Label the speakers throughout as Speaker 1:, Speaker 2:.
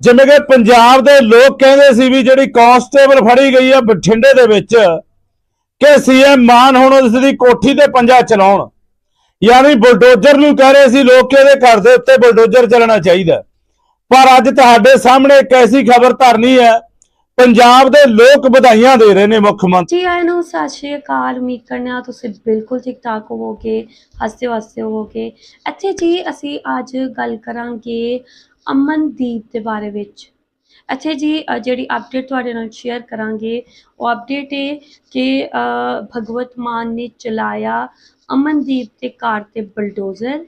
Speaker 1: ਜਿਵੇਂ ਕਿ ਪੰਜਾਬ ਦੇ ਲੋਕ ਕਹਿੰਦੇ ਸੀ ਵੀ ਜਿਹੜੀ ਕਾਂਸਟੇਬਲ ਫੜੀ ਗਈ ਆ ਬਠਿੰਡੇ ਦੇ ਵਿੱਚ ਕਿ ਸੀਐਮ ਮਾਨ ਹੁਣ ਉਸ ਦੀ ਕੋਠੀ ਤੇ ਪੰਜਾ ਚਲਾਉਣ। ਯਾਨੀ ਬੁਲਡੋਜ਼ਰ ਨੂੰ ਕਹਿ ਰਹੇ ਸੀ ਲੋਕ ਇਹਦੇ ਘਰ ਦੇ ਉੱਤੇ ਬੁਲਡੋਜ਼ਰ ਚੱਲਣਾ ਚਾਹੀਦਾ। ਪਰ ਅੱਜ ਤੁਹਾਡੇ ਸਾਹਮਣੇ ਇੱਕ ਐਸੀ ਖਬਰ ਧਰਨੀ ਹੈ, ਪੰਜਾਬ ਦੇ ਲੋਕ ਵਧਾਈਆਂ ਦੇ ਰਹੇ ਨੇ ਮੁੱਖ ਮੰਤਰੀ।
Speaker 2: ਜੀ, ਆਇਆਂ ਨੂੰ ਸਤਿ ਸ਼੍ਰੀ ਅਕਾਲ, ਉਮੀਦ ਕਰਨੇ ਆ ਤੁਸੀਂ ਬਿਲਕੁਲ ਠੀਕ ਠਾਕ ਹੋਵੋਗੇ ਹੱਸਦੇ ਹੱਸਦੇ ਹੋਵੋਗੇ। ਇੱਥੇ ਜੀ, ਅਸੀਂ ਅੱਜ ਗੱਲ ਕਰਾਂਗੇ ਅਮਨਦੀਪ ਦੇ ਬਾਰੇ ਵਿੱਚ। ਅੱਛਾ ਜੀ ਜਿਹੜੀ ਅਪਡੇਟ ਤੁਹਾਡੇ ਨਾਲ ਸ਼ੇਅਰ ਕਰਾਂਗੇ ਉਹ ਅਪਡੇਟ ਹੈ ਕਿ ਅ, ਭਗਵਤ ਮਾਨ ਨੇ ਚਲਾਇਆ ਅਮਨਦੀਪ ਦੇ ਕਾਰ ਤੇ ਬਲਡੋਜ਼ਰ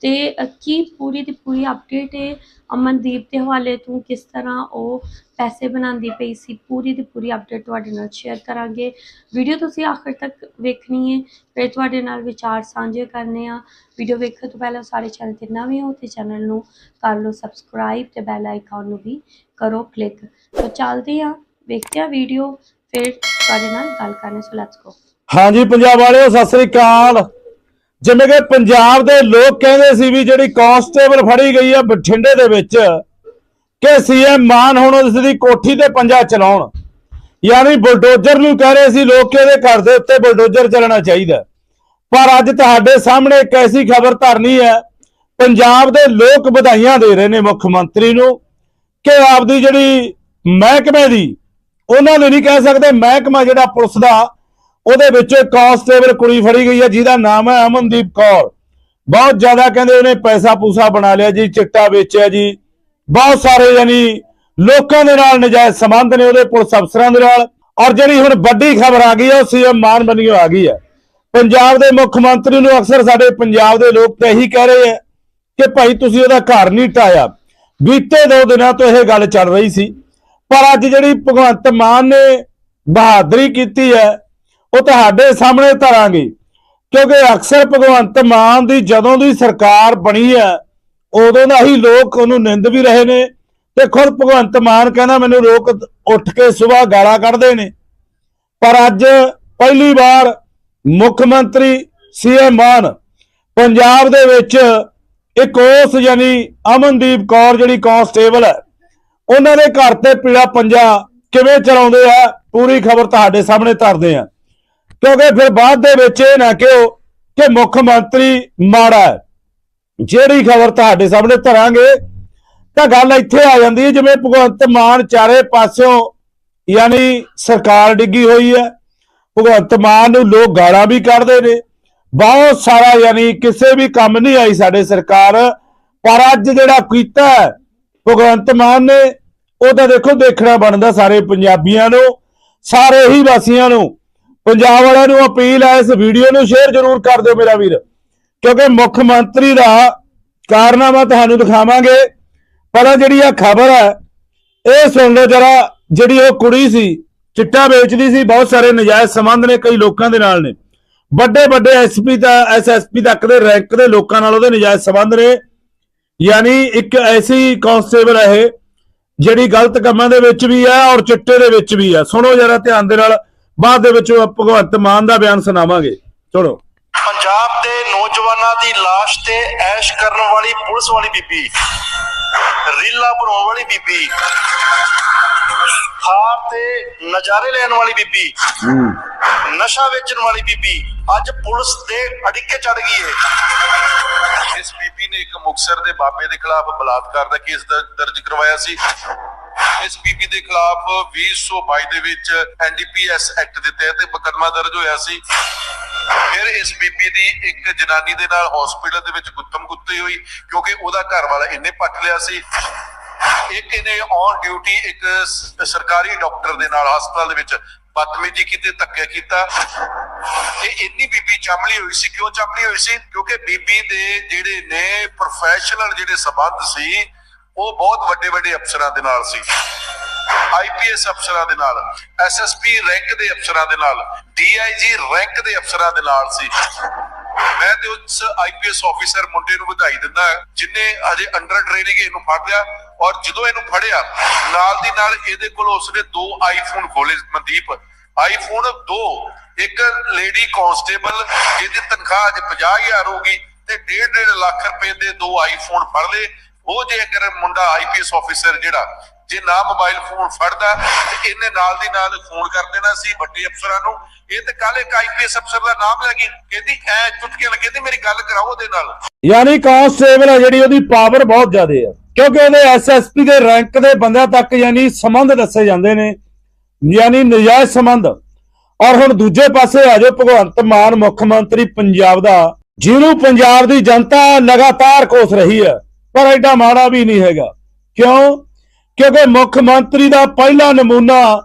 Speaker 2: ਤੇ ਕੀ ਪੂਰੀ ਦੀ ਪੂਰੀ ਅਪਡੇਟ ਹੈ? ਅਮਨਦੀਪ ਦੇ ਹਵਾਲੇ ਤੋਂ ਕਿਸ ਤਰ੍ਹਾਂ ਉਹ ਪੈਸੇ ਬਣਾਉਂਦੀ ਪਈ ਸੀ? ਪੂਰੀ ਦੀ ਪੂਰੀ ਅਪਡੇਟ ਤੁਹਾਡੇ ਨਾਲ ਸ਼ੇਅਰ ਕਰਾਂਗੇ। ਵੀਡੀਓ ਤੁਸੀਂ ਆਖਰ ਤੱਕ ਵੇਖਣੀ ਹੈ। ਫਿਰ ਤੁਹਾਡੇ ਨਾਲ ਵਿਚਾਰ ਸਾਂਝੇ ਕਰਨੇ ਆ। ਵੀਡੀਓ ਵੇਖਣ ਤੋਂ ਪਹਿਲਾਂ ਸਾਰੇ ਚੈਨਲ ਤੇ ਨਵੇਂ ਹੋ ਤੇ ਚੈਨਲ ਨੂੰ ਕਰ ਲਓ ਸਬਸਕ੍ਰਾਈਬ ਤੇ ਬੈਲ ਆਈਕਨ ਨੂੰ ਵੀ ਕਰੋ ਕਲਿੱਕ ਤਾਂ ਚੱਲਦੇ ਆ, ਵੇਖਦੇ ਆ ਵੀਡੀਓ ਫਿਰ ਤੁਹਾਡੇ ਨਾਲ ਗੱਲ ਕਰਨੇ ਸੋ ਲੈਟਸ ਗੋ
Speaker 1: ਹਾਂਜੀ, ਪੰਜਾਬ ਵਾਲਿਓ, ਸਤਿ ਸ੍ਰੀ ਅਕਾਲ। ਜਿਵੇਂ ਕਿ ਪੰਜਾਬ ਦੇ ਲੋਕ ਕਹਿੰਦੇ ਸੀ ਵੀ ਜਿਹੜੀ ਕਾਂਸਟੇਬਲ ਫੜੀ ਗਈ ਆ ਬਠਿੰਡੇ ਦੇ ਵਿੱਚ, ਕਿ ਸੀਐਮ ਮਾਨ ਹੁਣ ਉਸ ਦੀ ਕੋਠੀ ਤੇ ਪੰਜਾ ਚਲਾਉਣ। ਯਾਨੀ ਬੁਲਡੋਜ਼ਰ ਨੂੰ ਕਹਿ ਰਹੇ ਸੀ ਲੋਕ ਕਿ ਇਹਦੇ ਘਰ ਦੇ ਉੱਤੇ ਬੁਲਡੋਜ਼ਰ ਚੱਲਣਾ ਚਾਹੀਦਾ। ਪਰ ਅੱਜ ਤੁਹਾਡੇ ਸਾਹਮਣੇ ਇੱਕ ਐਸੀ ਖਬਰ ਧਰਨੀ ਹੈ, ਪੰਜਾਬ ਦੇ ਲੋਕ ਵਧਾਈਆਂ ਦੇ ਰਹੇ ਨੇ ਮੁੱਖ ਮੰਤਰੀ ਨੂੰ, ਕਿ ਆਪਦੀ ਜਿਹੜੀ ਮਹਿਕਮੇ ਦੀ, ਉਹਨਾਂ ਨੂੰ ਨਹੀਂ ਕਹਿ ਸਕਦੇ, ਮਹਿਕਮਾ ਜਿਹੜਾ ਪੁਲਿਸ ਦਾ ਉਹਦੇ ਵਿੱਚੋਂ ਇੱਕ ਕਾਂਸਟੇਬਲ ਕੁੜੀ ਫੜੀ ਗਈ ਹੈ, ਜਿਹਦਾ ਨਾਮ ਹੈ ਅਮਨਦੀਪ ਕੌਰ। ਬਹੁਤ ਜ਼ਿਆਦਾ ਕਹਿੰਦੇ ਉਹਨੇ ਪੈਸਾ ਪੂਸਾ ਬਣਾ ਲਿਆ ਜੀ, ਚਿੱਟਾ ਵੇਚਿਆ ਜੀ। ਬਹੁਤ ਸਾਰੇ ਯਾਨੀ ਲੋਕਾਂ ਦੇ ਨਾਲ ਨਜਾਇਜ਼ ਸੰਬੰਧ ਨੇ ਉਹਦੇ ਪੁਲਿਸ ਅਫਸਰਾਂ ਦੇ ਨਾਲ। ਔਰ ਜਿਹੜੀ ਹੁਣ ਵੱਡੀ ਖਬਰ ਆ ਗਈ ਹੈ, ਉਹ ਸੀਐਮ ਮਾਨ ਬਣੀਓ ਆ ਗਈ ਹੈ। ਪੰਜਾਬ ਦੇ ਮੁੱਖ ਮੰਤਰੀ ਨੂੰ ਅਕਸਰ ਸਾਡੇ ਪੰਜਾਬ ਦੇ ਲੋਕ ਤਾਂ ਇਹੀ ਕਹਿ ਰਹੇ ਆ ਕਿ ਭਾਈ ਤੁਸੀਂ ਉਹਦਾ ਘਰ ਨਹੀਂ ਟਾਇਆ। ਬੀਤੇ ਦੋ ਦਿਨਾਂ ਤੋਂ ਇਹ ਗੱਲ ਚੱਲ ਰਹੀ ਸੀ। ਪਰ ਅੱਜ ਜਿਹੜੀ ਭਗਵੰਤ ਮਾਨ ਨੇ ਬਹਾਦਰੀ ਕੀਤੀ ਹੈ ਉਹ ਤੁਹਾਡੇ ਸਾਹਮਣੇ ਧਰਾਂਗੇ ਕਿਉਂਕਿ ਅਕਸਰ ਭਗਵੰਤ ਮਾਨ ਦੀ ਜਦੋਂ ਦੀ ਸਰਕਾਰ ਬਣੀ ਹੈ, ਉਦੋਂ ਦਾ ਹੀ ਲੋਕ ਉਹਨੂੰ ਨਿੰਦ ਵੀ ਰਹੇ ਨੇ ਤੇ ਖੁਦ ਭਗਵੰਤ ਮਾਨ ਕਹਿੰਦਾ ਮੈਨੂੰ ਲੋਕ ਉੱਠ ਕੇ ਸਵੇਰ ਗਾਲਾਂ ਕੱਢਦੇ ਨੇ। ਪਰ ਅੱਜ ਪਹਿਲੀ ਵਾਰ ਮੁੱਖ ਮੰਤਰੀ ਸੀਐਮ ਮਾਨ ਪੰਜਾਬ ਦੇ ਵਿੱਚ ਇੱਕ ਉਸ ਯਾਨੀ ਅਮਨਦੀਪ ਕੌਰ ਜਿਹੜੀ ਕਾਂਸਟੇਬਲ ਹੈ, ਉਹਨਾਂ ਦੇ ਘਰ ਤੇ ਪੀੜਾ ਪੰਜਾ ਕਿਵੇਂ ਚਲਾਉਂਦੇ ਆ, ਪੂਰੀ ਖਬਰ ਤੁਹਾਡੇ ਸਾਹਮਣੇ ਧਰਦੇ ਆ। ਕਿਉਂਕਿ ਫਿਰ ਬਾਅਦ ਦੇ ਵਿੱਚ ਇਹ ਨਾ ਕਿਹੋ ਕਿ ਮੁੱਖ ਮੰਤਰੀ ਮਾੜਾ ਹੈ। ਜਿਹੜੀ ਖਬਰ ਤੁਹਾਡੇ ਸਾਹਮਣੇ ਧਰਾਂਗੇ, ਤਾਂ ਗੱਲ ਇੱਥੇ ਆ ਜਾਂਦੀ ਹੈ, ਜਿਵੇਂ ਭਗਵੰਤ ਮਾਨ ਚਾਰੇ ਪਾਸਿਓਂ ਯਾਨੀ ਸਰਕਾਰ ਡਿੱਗੀ ਹੋਈ ਹੈ। ਭਗਵੰਤ ਮਾਨ ਨੂੰ ਲੋਕ ਗਾਲਾਂ ਵੀ ਕੱਢਦੇ ਨੇ। ਬਹੁਤ ਸਾਰਾ ਯਾਨੀ ਕਿਸੇ ਵੀ ਕੰਮ ਨਹੀਂ ਆਈ ਸਾਡੇ ਸਰਕਾਰ। ਪਰ ਅੱਜ ਜਿਹੜਾ ਕੀਤਾ ਹੈ, ਭਗਵੰਤ ਮਾਨ ਨੇ, ਉਹ ਤਾਂ ਦੇਖੋ ਦੇਖਣਾ ਬਣਦਾ ਸਾਰੇ ਪੰਜਾਬੀਆਂ ਨੂੰ, ਸਾਰੇ ਹੀ ਵਾਸੀਆਂ ਨੂੰ। ਪੰਜਾਬ ਵਾਲਿਆਂ ਨੂੰ ਅਪੀਲ ਹੈ, ਇਸ ਵੀਡੀਓ ਨੂੰ ਸ਼ੇਅਰ ਜ਼ਰੂਰ ਕਰ ਦਿਓ ਮੇਰਾ ਵੀਰ। ਕਿਉਂਕਿ ਮੁੱਖ ਮੰਤਰੀ ਦਾ ਕਾਰਨਾਮਾ ਤੁਹਾਨੂੰ ਦਿਖਾਵਾਂਗੇ, ਪਰ ਜਿਹੜੀ ਆ ਖਬਰ ਹੈ, ਇਹ ਸੁਣ ਲਓ ਜਰਾ, ਜਿਹੜੀ ਉਹ ਕੁੜੀ ਸੀ, ਚਿੱਟਾ ਵੇਚਦੀ ਸੀ, ਬਹੁਤ ਸਾਰੇ ਨਜਾਇਜ਼ ਸੰਬੰਧ ਨੇ ਕਈ ਲੋਕਾਂ ਦੇ ਨਾਲ ਨੇ। ਵੱਡੇ ਵੱਡੇ ਐਸਪੀ ਦਾ ਐਸਐਸਪੀ ਤੱਕ ਦੇ ਰੈਂਕ ਦੇ ਲੋਕਾਂ ਨਾਲ ਉਹਦੇ ਨਜਾਇਜ਼ ਸੰਬੰਧ ਨੇ। ਯਾਨੀ ਇੱਕ ਐਸੀ ਕਾਂਸਟੇਬਲ ਹੈ ਇਹ, ਜਿਹੜੀ ਗਲਤ ਕੰਮਾਂ ਦੇ ਵਿੱਚ ਵੀ ਹੈ ਔਰ ਚਿੱਟੇ ਦੇ ਵਿੱਚ ਵੀ ਹੈ। ਸੁਣੋ ਜਰਾ ਧਿਆਨ ਦੇ ਨਾਲ ਬਾਅਦ ਦੇ ਵਿੱਚ ਉਹ ਭਗਵੰਤ ਮਾਨ ਦਾ ਬਿਆਨ ਸੁਣਾਵਾਂਗੇ। ਸੁਣੋ
Speaker 3: ਪੰਜਾਬ ਦੇ ਨੌਜਵਾਨਾਂ ਦੀ ਲਾਸ਼ ਤੇ ਐਸ਼ ਕਰਨ ਵਾਲੀ ਪੁਲਿਸ ਵਾਲੀ ਬੀਬੀ ਰੀਲਾ ਬਣਾਉਣ ਵਾਲੀ ਬੀਬੀ ਖਾਰ ਤੇ ਨਜ਼ਾਰੇ ਲੈਣ ਵਾਲੀ ਬੀਬੀ ਨਸ਼ਾ ਵੇਚਣ ਵਾਲੀ ਬੀਬੀ ਅੱਜ ਪੁਲਿਸ ਦੇ ਅੜਿੱਕੇ ਚੜ ਗਈ ਹੈ ਇਸ ਬੀਬੀ ਨੇ ਇੱਕ ਮੁਕਸਰ ਦੇ ਬਾਬੇ ਦੇ ਖਿਲਾਫ ਬਲਾਤਕਾਰ ਦਾ ਕੇਸ ਦਰ- ਦਰਜ ਕਰਵਾਇਆ ਸੀ। ਇਸ ਬੀਬੀ ਦੇ ਖਿਲਾਫ 2022 ਦੇ ਵਿੱਚ ਐਨਡੀਪੀਐਸ ਐਕਟ ਦੇ ਤਹਿਤ ਮੁਕੱਦਮਾ ਦਰਜ ਹੋਇਆ ਸੀ। ਫਿਰ ਇਸ ਬੀਬੀ ਦੀ ਇੱਕ ਜਨਾਨੀ ਦੇ ਨਾਲ ਹਸਪੀਟਲ ਦੇ ਵਿੱਚ ਗੁੱਤਮ ਗੁੱਤੀ ਹੋਈ, ਕਿਉਂਕਿ ਉਹਦਾ ਘਰ ਵਾਲਾ ਇਹਨੇ ਪੱਟ ਲਿਆ ਸੀ। ਇੱਕ ਇਹਨੇ ਔਨ ਡਿਊਟੀ ਇੱਕ ਸਰਕਾਰੀ ਡਾਕਟਰ ਦੇ ਨਾਲ ਹਸਪਤਾਲ ਦੇ ਵਿੱਚ ਬਦਤਮੀਜ਼ੀ ਕੀਤੀ, ਧੱਕੇ ਕੀਤਾ। ਇਹ ਇੰਨੀ ਬੀਬੀ ਚਮਲੀ ਹੋਈ ਸੀ। ਕਿਉਂ ਚਮਲੀ ਹੋਈ ਸੀ? ਕਿਉਂਕਿ ਬੀਬੀ ਦੇ ਜਿਹੜੇ ਨੇ ਪ੍ਰੋਫੈਸ਼ਨਲ ਜਿਹੜੇ ਸਬੰਧ ਸੀ ਉਹ ਬਹੁਤ ਵੱਡੇ ਵੱਡੇ ਅਫਸਰਾਂ ਦੇ ਨਾਲ ਸੀ। ਆਈਪੀਐਸ ਅਫਸਰਾਂ ਦੇ ਨਾਲ ਐਸਐਸਪੀ ਰੈਂਕ ਦੇ ਅਫਸਰਾਂ ਦੇ ਨਾਲ ਡੀਆਈਜੀ ਰੈਂਕ ਦੇ ਅਫਸਰਾਂ ਦੇ ਨਾਲ ਸੀ। ਮੈਂ ਤੇ ਉਸ ਆਈਪੀਐਸ ਆਫੀਸਰ ਮੁੰਡੇ ਨੂੰ ਵਧਾਈ ਦਿੰਦਾ ਜਿਨੇ ਅਜੇ ਅੰਡਰ ਟ੍ਰੇਨਿੰਗ ਇਹਨੂੰ ਫੜ ਲਿਆ ਔਰ ਜਦੋਂ ਇਹਨੂੰ ਫੜਿਆ, ਨਾਲ ਦੀ ਨਾਲ ਇਹਦੇ ਕੋਲ ਉਸਨੇ ਦੋ ਆਈਫੋਨ ਖੋਲੇ ਮਨਦੀਪ। ਆਈਫੋਨ 2 ਇੱਕ ਲੇਡੀ ਕਾਂਸਟੇਬਲ ਜਿਹਦੀ ਤਨਖਾਹ ਅੱਜ 50000 ਹੋਗੀ ਤੇ 1.5 ਲੱਖ ਰੁਪਏ ਦੇ ਦੋ ਆਈਫੋਨ ਫੜ ਲਏ। ਉਹ ਜੇ ਅਗਰ ਮੁੰਡਾ ਆਈਪੀਐਸ ਆਫੀਸਰ ਜਿਹੜਾ, ਜੇ ਨਾ ਮੋਬਾਈਲ ਫੋਨ ਫੜਦਾ, ਤੇ ਇਹਨੇ ਨਾਲ ਦੀ ਨਾਲ ਫੋਨ ਕਰ ਦੇਣਾ ਸੀ ਵੱਡੇ ਅਫਸਰਾਂ ਨੂੰ। ਇਹ ਤੇ ਕੱਲ ਇੱਕ ਆਈਪੀਐਸ ਅਫਸਰ ਦਾ ਨਾਮ ਲੈ ਗਈ। ਕਹਿੰਦੀ, ਐ ਚੁਟਕੀ ਨਾਲ ਕਹਿੰਦੀ, ਮੇਰੀ ਗੱਲ ਕਰਾਓ ਉਹਦੇ ਨਾਲ।
Speaker 1: ਯਾਨੀ ਕਾਂਸਟੇਬਲ ਹੈ ਜਿਹੜੀ, ਉਹਦੀ ਪਾਵਰ ਬਹੁਤ ਜ਼ਿਆਦਾ ਹੈ ਕਿਉਂਕਿ ਉਹਦੇ ਐਸਐਸਪੀ ਦੇ ਰੈਂਕ ਦੇ ਬੰਦਿਆਂ ਤੱਕ ਯਾਨੀ ਸੰਬੰਧ ਦੱਸੇ ਜਾਂਦੇ ਨੇ। ਯਾਨੀ ਨਜਾਇਜ਼ ਸੰਬੰਧ। ਔਰ ਹੁਣ ਦੂਜੇ ਪਾਸੇ ਆ ਜਾਓ, ਭਗਵੰਤ ਮਾਨ ਮੁੱਖ ਮੰਤਰੀ ਪੰਜਾਬ ਦਾ, ਜਿਹਨੂੰ ਪੰਜਾਬ ਦੀ ਜਨਤਾ ਲਗਾਤਾਰ ਕੋਸ ਰਹੀ ਹੈ ਪਰ ਐਡਾ ਮਾੜਾ ਵੀ ਨਹੀਂ ਹੈਗਾ। ਕਿਉਂ? ਕਿਉਂਕਿ ਮੁੱਖ ਮੰਤਰੀ ਦਾ ਪਹਿਲਾ ਨਮੂਨਾ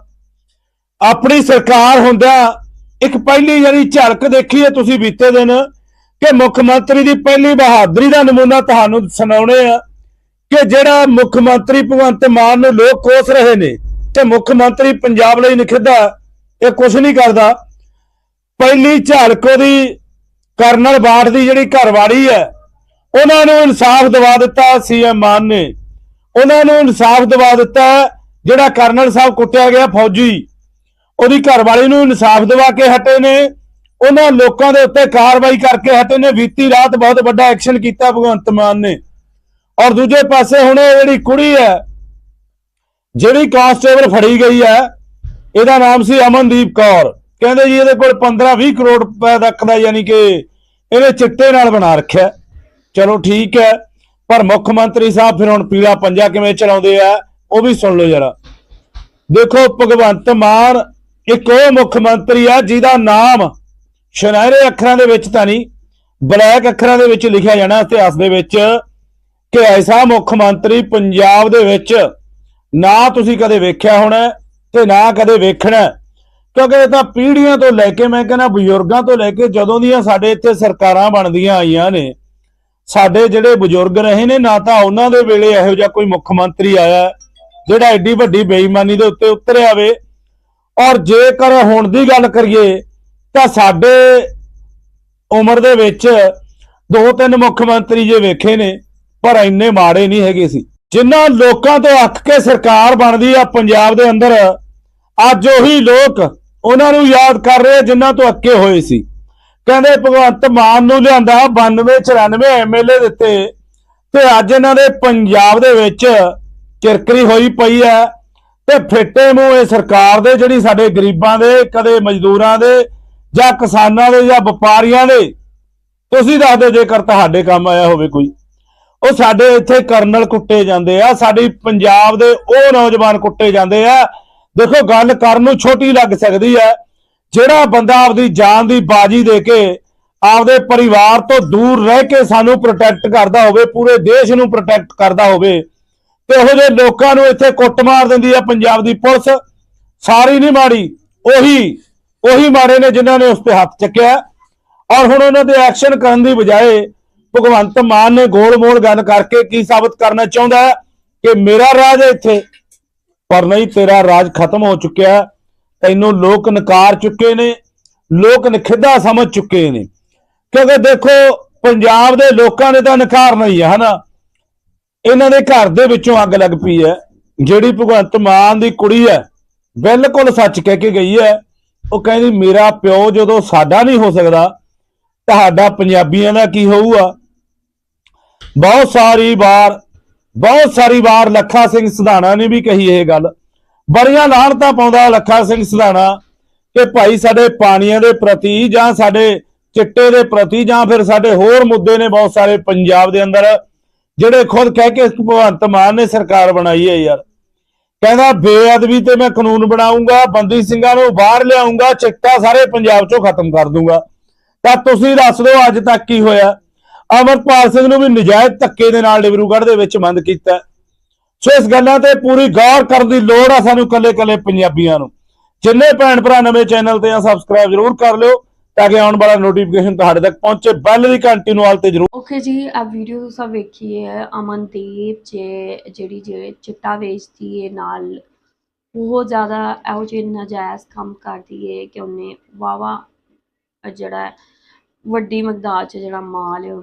Speaker 1: ਆਪਣੀ ਸਰਕਾਰ ਹੁੰਦਾ। ਇੱਕ ਪਹਿਲੀ ਜਿਹੜੀ ਝਲਕ ਦੇਖੀ ਹੈ ਤੁਸੀਂ ਬੀਤੇ ਦਿਨ ਕਿ ਮੁੱਖ ਮੰਤਰੀ ਦੀ ਪਹਿਲੀ ਬਹਾਦਰੀ ਦਾ ਨਮੂਨਾ ਤੁਹਾਨੂੰ ਸੁਣਾਉਣੇ ਆ ਕਿ ਜਿਹੜਾ ਮੁੱਖ ਮੰਤਰੀ ਭਗਵੰਤ ਮਾਨ ਨੂੰ ਲੋਕ ਕੋਸ ਰਹੇ ਨੇ ਤੇ ਮੁੱਖ ਮੰਤਰੀ ਪੰਜਾਬ ਲਈ ਨਿਖਿੱਧਾ ਇਹ ਕੁਝ ਨਹੀਂ ਕਰਦਾ। ਪਹਿਲੀ ਝਲਕ ਉਹਦੀ ਕਰਨਲ ਬਾਠ ਦੀ ਜਿਹੜੀ ਘਰਵਾਲੀ ਹੈ ਉਹਨਾਂ ਨੂੰ ਇਨਸਾਫ ਦਿਵਾ ਦਿੱਤਾ ਸੀਐਮ ਮਾਨ ਨੇ। ਉਹਨਾਂ ਨੂੰ ਇਨਸਾਫ ਦਿਵਾ ਦਿੱਤਾ ਜਿਹੜਾ ਕਰਨਲ ਸਾਹਿਬ ਕੁੱਟਿਆ ਗਿਆ ਫੌਜੀ। ਉਹਦੀ ਘਰਵਾਲੀ ਨੂੰ ਇਨਸਾਫ ਦਿਵਾ ਕੇ ਹਟੇ ਨੇ। ਉਹਨਾਂ ਲੋਕਾਂ ਦੇ ਉੱਤੇ ਕਾਰਵਾਈ ਕਰਕੇ ਹਟੇ ਨੇ। ਬੀਤੀ ਰਾਤ ਬਹੁਤ ਵੱਡਾ ਐਕਸ਼ਨ ਕੀਤਾ ਭਗਵੰਤ ਮਾਨ ਨੇ। ਔਰ ਦੂਜੇ ਪਾਸੇ ਹੁਣ ਇਹ ਜਿਹੜੀ ਕੁੜੀ ਹੈ, ਜਿਹੜੀ ਕਾਂਸਟੇਬਲ ਫੜੀ ਗਈ ਹੈ, ਇਹਦਾ ਨਾਮ ਸੀ ਅਮਨਦੀਪ ਕੌਰ। ਕਹਿੰਦੇ ਜੀ ਇਹਦੇ ਕੋਲ 15-20 ਕਰੋੜ ਰੁਪਏ ਤੱਕ ਦਾ ਯਾਨੀ ਕਿ ਇਹਨੇ ਚਿੱਟੇ ਨਾਲ ਬਣਾ ਰੱਖਿਆ। ਚਲੋ ਠੀਕ ਹੈ। ਪਰ ਮੁੱਖ ਮੰਤਰੀ ਸਾਹਿਬ ਫਿਰ ਹੁਣ ਪੀਲਾ ਪੰਜਾ ਕਿਵੇਂ ਚਲਾਉਂਦੇ ਆ, ਉਹ ਵੀ ਸੁਣ ਲਓ ਜਰਾ। ਦੇਖੋ ਭਗਵੰਤ ਮਾਨ ਇੱਕ ਉਹ ਮੁੱਖ ਮੰਤਰੀ ਆ ਜਿਹਦਾ ਨਾਮ ਸੁਨਹਿਰੇ ਅੱਖਰਾਂ ਦੇ ਵਿੱਚ ਤਾਂ ਨਹੀਂ, ਬਲੈਕ ਅੱਖਰਾਂ ਦੇ ਵਿੱਚ ਲਿਖਿਆ ਜਾਣਾ ਇਤਿਹਾਸ ਦੇ ਵਿੱਚ ਕਿ ਐਸਾ ਮੁੱਖ ਮੰਤਰੀ ਪੰਜਾਬ ਦੇ ਵਿੱਚ ਨਾ ਤੁਸੀਂ ਕਦੇ ਵੇਖਿਆ ਹੋਣਾ ਤੇ ਨਾ ਕਦੇ ਵੇਖਣਾ। ਕਿਉਂਕਿ ਇਹ ਤਾਂ ਪੀੜ੍ਹੀਆਂ ਤੋਂ ਲੈ ਕੇ ਮੈਂ ਕਹਿੰਦਾ ਬਜ਼ੁਰਗਾਂ ਤੋਂ ਲੈ ਕੇ ਜਦੋਂ ਦੀਆਂ ਸਾਡੇ ਇੱਥੇ ਸਰਕਾਰਾਂ ਬਣਦੀਆਂ ਆਈਆਂ ਨੇ ਸਾਡੇ ਜਿਹੜੇ ਬਜ਼ੁਰਗ ਰਹੇ ਨੇ, ਨਾ ਤਾਂ ਉਹਨਾਂ ਦੇ ਵੇਲੇ ਇਹੋ ਜਿਹਾ ਕੋਈ ਮੁੱਖ ਮੰਤਰੀ ਆਇਆ ਜਿਹੜਾ ਐਡੀ ਵੱਡੀ ਬੇਈਮਾਨੀ ਦੇ ਉੱਤੇ ਉਤਰਿਆ ਆਵੇ ਔਰ ਜੇਕਰ ਹੁਣ ਦੀ ਗੱਲ ਕਰੀਏ, ਤਾਂ ਸਾਡੇ ਉਮਰ ਦੇ ਵਿੱਚ ਦੋ ਤਿੰਨ ਮੁੱਖ ਮੰਤਰੀ ਜੇ ਵੇਖੇ ਨੇ, ਪਰ ਇੰਨੇ ਮਾੜੇ ਨਹੀਂ ਹੈਗੇ ਸੀ। ਜਿਨ੍ਹਾਂ ਲੋਕਾਂ ਤੋਂ ਅੱਖ ਕੇ ਸਰਕਾਰ ਬਣਦੀ ਆ ਪੰਜਾਬ ਦੇ ਅੰਦਰ, ਅੱਜ ਉਹੀ ਲੋਕ ਉਹਨਾਂ ਨੂੰ ਯਾਦ ਕਰ ਰਹੇ ਆ ਜਿਨ੍ਹਾਂ ਤੋਂ ਅੱਕੇ ਹੋਏ ਸੀ। ਕਹਿੰਦੇ ਭਗਵੰਤ ਮਾਨ ਨੂੰ ਲਿਆਂਦਾ 92 94 ਐਮਐਲਏ ਦਿੱਤੇ ਤੇ ਅੱਜ ਇਹਨਾਂ ਦੇ ਪੰਜਾਬ ਦੇ ਵਿੱਚ ਕਿਰਕਰੀ ਹੋਈ ਪਈ ਹੈ ਤੇ ਫਿੱਟੇ ਮੂੰਹ ਇਹ ਸਰਕਾਰ ਦੇ, ਜਿਹੜੀ ਸਾਡੇ ਗਰੀਬਾਂ ਦੇ, ਕਦੇ ਮਜ਼ਦੂਰਾਂ ਦੇ ਜਾਂ ਕਿਸਾਨਾਂ ਦੇ ਜਾਂ ਵਪਾਰੀਆਂ ਦੇ। ਤੁਸੀਂ ਦੱਸ ਦਿਓ ਜੇਕਰ ਤੁਹਾਡੇ ਕੰਮ ਆਇਆ ਹੋਵੇ ਕੋਈ। ਉਹ ਸਾਡੇ ਇੱਥੇ ਕਰਨਲ ਕੁੱਟੇ ਜਾਂਦੇ ਆ, ਸਾਡੀ ਪੰਜਾਬ ਦੇ ਉਹ ਨੌਜਵਾਨ ਕੁੱਟੇ ਜਾਂਦੇ ਆ। ਦੇਖੋ ਗੱਲ ਕਰਨ ਨੂੰ ਛੋਟੀ ਲੱਗ ਸਕਦੀ ਹੈ। ਜਿਹੜਾ ਬੰਦਾ ਆਪਦੀ ਜਾਨ ਦੀ ਬਾਜੀ ਦੇ ਕੇ ਆਪਦੇ ਪਰਿਵਾਰ ਤੋਂ ਦੂਰ ਰਹਿ ਕੇ ਸਾਨੂੰ ਪ੍ਰੋਟੈਕਟ ਕਰਦਾ ਹੋਵੇ, ਪੂਰੇ ਦੇਸ਼ ਨੂੰ ਪ੍ਰੋਟੈਕਟ ਕਰਦਾ ਹੋਵੇ, ਤੇ ਉਹੋ ਜਿਹੇ ਲੋਕਾਂ ਨੂੰ ਇੱਥੇ ਕੁੱਟ ਮਾਰ ਦਿੰਦੀ ਆ ਪੰਜਾਬ ਦੀ ਪੁਲਿਸ। ਸਾਰੀ ਨਹੀਂ ਮਾੜੀ, ਉਹੀ ਉਹੀ ਮਾਰੇ ਨੇ ਜਿਨ੍ਹਾਂ ਨੇ ਉਸ ਤੇ ਹੱਥ ਚੱਕਿਆ। ਔਰ ਹੁਣ ਉਹਨਾਂ ਦੇ ਐਕਸ਼ਨ ਕਰਨ ਦੀ ਬਜਾਏ ਭਗਵੰਤ ਮਾਨ ਨੇ ਗੋਲ-ਮੋਲ ਗੱਲ ਕਰਕੇ ਕੀ ਸਾਬਤ ਕਰਨਾ ਚਾਹੁੰਦਾ ਕਿ ਮੇਰਾ ਰਾਜ ਹੈ ਇੱਥੇ, ਪਰ ਨਹੀਂ, ਤੇਰਾ ਰਾਜ ਖਤਮ ਹੋ ਚੁੱਕਿਆ ਤੈਨੂੰ ਲੋਕ ਨਕਾਰ ਚੁੱਕੇ ਨੇ, ਲੋਕ ਨਖਿੱਧਾ ਸਮਝ ਚੁੱਕੇ ਨੇ। ਕਿਉਂਕਿ ਦੇਖੋ, ਪੰਜਾਬ ਦੇ ਲੋਕਾਂ ਨੇ ਤਾਂ ਨਕਾਰ ਨਹੀਂ ਹੈ, ਹਨਾ? ਇਹਨਾਂ ਦੇ ਘਰ ਦੇ ਵਿੱਚੋਂ ਅੱਗ ਲੱਗ ਪਈ ਹੈ। ਜਿਹੜੀ ਭਗਵੰਤ ਮਾਨ ਦੀ ਕੁੜੀ ਹੈ, ਬਿਲਕੁਲ ਸੱਚ ਕਹਿ ਕੇ ਗਈ ਹੈ। ਉਹ ਕਹਿੰਦੀ, ਮੇਰਾ ਪਿਓ ਜਦੋਂ ਸਾਡਾ ਨਹੀਂ ਹੋ ਸਕਦਾ, ਤੁਹਾਡਾ ਪੰਜਾਬੀਆਂ ਦਾ ਕੀ ਹੋਊਗਾ? ਬਹੁਤ ਸਾਰੀ ਵਾਰ, ਬਹੁਤ ਸਾਰੀ ਵਾਰ ਲੱਖਾ ਸਿੰਘ ਸਿਧਾਣਾ ਨੇ ਵੀ ਕਹੀ ਇਹ ਗੱਲ। ਬੜੀਆਂ ਲਾਹਣਤਾਂ ਪਾਉਂਦਾ ਲੱਖਾ ਸਿੰਘ ਸਧਾਣਾ ਕਿ ਭਾਈ ਸਾਡੇ ਪਾਣੀਆਂ ਦੇ ਪ੍ਰਤੀ ਜਾਂ ਸਾਡੇ ਚਿੱਟੇ ਦੇ ਪ੍ਰਤੀ ਜਾਂ ਫਿਰ ਸਾਡੇ ਹੋਰ ਮੁੱਦੇ ਨੇ ਬਹੁਤ ਸਾਰੇ ਪੰਜਾਬ ਦੇ ਅੰਦਰ, ਜਿਹੜੇ ਖੁਦ ਕਹਿ ਕੇ ਭਗਵੰਤ ਮਾਨ ਨੇ ਸਰਕਾਰ ਬਣਾਈ ਹੈ ਯਾਰ। ਕਹਿੰਦਾ, ਬੇਅਦਬੀ ਤੇ ਮੈਂ ਕਾਨੂੰਨ ਬਣਾਉਂਗਾ ਬੰਦੀ ਸਿੰਘਾਂ ਨੂੰ ਬਾਹਰ ਲਿਆਉਂਗਾ ਚਿੱਟਾ ਸਾਰੇ ਪੰਜਾਬ ਚੋਂ ਖਤਮ ਕਰ ਦੂੰਗਾ। ਤਾਂ ਤੁਸੀਂ ਦੱਸ ਦਿਓ ਅੱਜ ਤੱਕ ਕੀ ਹੋਇਆ। ਅਮਰਪਾਲ ਸਿੰਘ ਨੂੰ ਵੀ ਨਜਾਇਜ਼ ਧੱਕੇ ਦੇ ਨਾਲ ਡਿਬਰੂਗੜ੍ਹ ਦੇ ਵਿੱਚ ਬੰਦ ਕੀਤਾ। ਸੋ ਇਸ ਗੱਲਾਂ ਤੇ ਪੂਰੀ ਗੌਰ ਕਰਨ ਦੀ ਲੋੜ ਆ ਸਾਨੂੰ ਕੱਲੇ-ਕੱਲੇ ਪੰਜਾਬੀਆਂ ਨੂੰ। ਜਿੰਨੇ ਭੈਣ ਭਰਾ ਨਵੇਂ ਚੈਨਲ ਤੇ ਆ ਸਬਸਕ੍ਰਾਈਬ ਜ਼ਰੂਰ ਕਰ ਲਿਓ ਤਾਂ ਕਿ ਆਉਣ ਵਾਲਾ ਨੋਟੀਫਿਕੇਸ਼ਨ ਤੁਹਾਡੇ ਤੱਕ ਪਹੁੰਚੇ। ਬੈਲ ਦੀ ਘੰਟੀ ਨੂੰ ਆਲ ਤੇ ਜ਼ਰੂਰ
Speaker 2: ਓਕੇ ਜੀ ਆ ਵੀਡੀਓ ਤੁਸੀਂ ਵੇਖੀ ਹੈ, ਅਮਨਦੀਪ ਜੇ, ਜਿਹੜੀ ਜੇ ਚਿੱਟਾ ਵੇਚਦੀ ਹੈ ਨਾਲ। ਬਹੁਤ ਜ਼ਿਆਦਾ ਇਹੋ ਜਿਹੇ ਨਾਜਾਇਜ਼ ਕੰਮ ਕਰਦੀ ਹੈ ਕਿ ਉਹਨੇ ਵਾਵਾ ਜਿਹੜਾ ਵੱਡੀ ਮਕਦਾਰ 'ਚ ਜਿਹੜਾ ਮਾਲ ਹੈ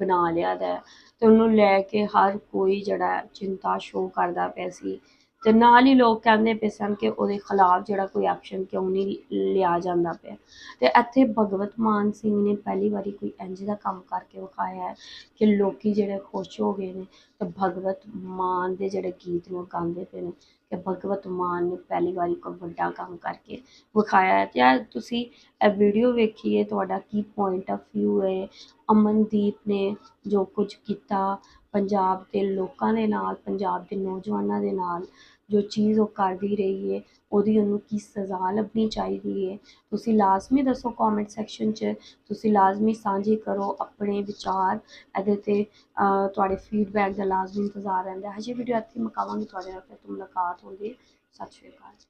Speaker 2: ਬਣਾ ਲਿਆ ਦਾ ਤੇ ਉਹਨੂੰ ਲੈ ਕੇ ਹਰ ਕੋਈ ਜਿਹੜਾ ਚਿੰਤਾ ਸ਼ੋ ਕਰਦਾ ਪਿਆ ਸੀ। ਤੇ ਨਾਲ ਹੀ ਲੋਕ ਕਹਿੰਦੇ ਪਏ ਸਨ ਕਿ ਉਹਦੇ ਖਿਲਾਫ ਜਿਹੜਾ ਕੋਈ ਐਕਸ਼ਨ ਕਿਉਂ ਨਹੀਂ ਲਿਆ ਜਾਂਦਾ ਪਿਆ। ਤੇ ਇੱਥੇ ਭਗਵਤ ਮਾਨ ਸਿੰਘ ਨੇ ਪਹਿਲੀ ਵਾਰੀ ਕੋਈ ਇੰਜ ਦਾ ਕੰਮ ਕਰਕੇ ਵਿਖਾਇਆ ਹੈ ਕਿ ਲੋਕੀ ਜਿਹੜੇ ਖੁਸ਼ ਹੋ ਗਏ ਨੇ ਤੇ ਭਗਵਤ ਮਾਨ ਦੇ ਜਿਹੜੇ ਗੀਤ ਨੇ ਉਹ ਗਾਉਂਦੇ ਪਏ ਨੇ ਕਿ ਭਗਵਤ ਮਾਨ ਨੇ ਪਹਿਲੀ ਵਾਰੀ ਕੋਈ ਵੱਡਾ ਕੰਮ ਕਰਕੇ ਵਿਖਾਇਆ ਹੈ। ਤੇ ਤੁਸੀਂ ਇਹ ਵੀਡੀਓ ਵੇਖੀਏ ਤੁਹਾਡਾ ਕੀ ਪੁਆਇੰਟ ਆਫ ਵਿਊ ਹੈ? ਅਮਨਦੀਪ ਨੇ ਜੋ ਕੁਝ ਕੀਤਾ ਪੰਜਾਬ ਦੇ ਲੋਕਾਂ ਦੇ ਨਾਲ, ਪੰਜਾਬ ਦੇ ਨੌਜਵਾਨਾਂ ਦੇ ਨਾਲ ਜੋ ਚੀਜ਼ ਉਹ ਕਰਦੀ ਰਹੀ ਹੈ, ਉਹਦੀ ਉਹਨੂੰ ਕੀ ਸਜ਼ਾ ਲੱਭਣੀ ਚਾਹੀਦੀ ਹੈ। ਤੁਸੀਂ ਲਾਜ਼ਮੀ ਦੱਸੋ ਕਮੈਂਟ ਸੈਕਸ਼ਨ 'ਚ, ਤੁਸੀਂ ਲਾਜ਼ਮੀ ਸਾਂਝੇ ਕਰੋ ਆਪਣੇ ਵਿਚਾਰ, ਇਹਦੇ ਤੇ ਤੁਹਾਡੇ ਫੀਡਬੈਕ ਦਾ ਲਾਜ਼ਮੀ ਇੰਤਜ਼ਾਰ ਰਹਿੰਦਾ ਹੈ। ਹਜੇ ਵੀਡੀਓ ਇੱਥੇ ਮੁਕਾਵਾਂਗੇ, ਤੁਹਾਡੇ ਨਾਲ ਫਿਰ ਤੋਂ ਮੁਲਾਕਾਤ ਹੋਗੀ ਸਤਿ ਸ਼੍ਰੀ ਅਕਾਲ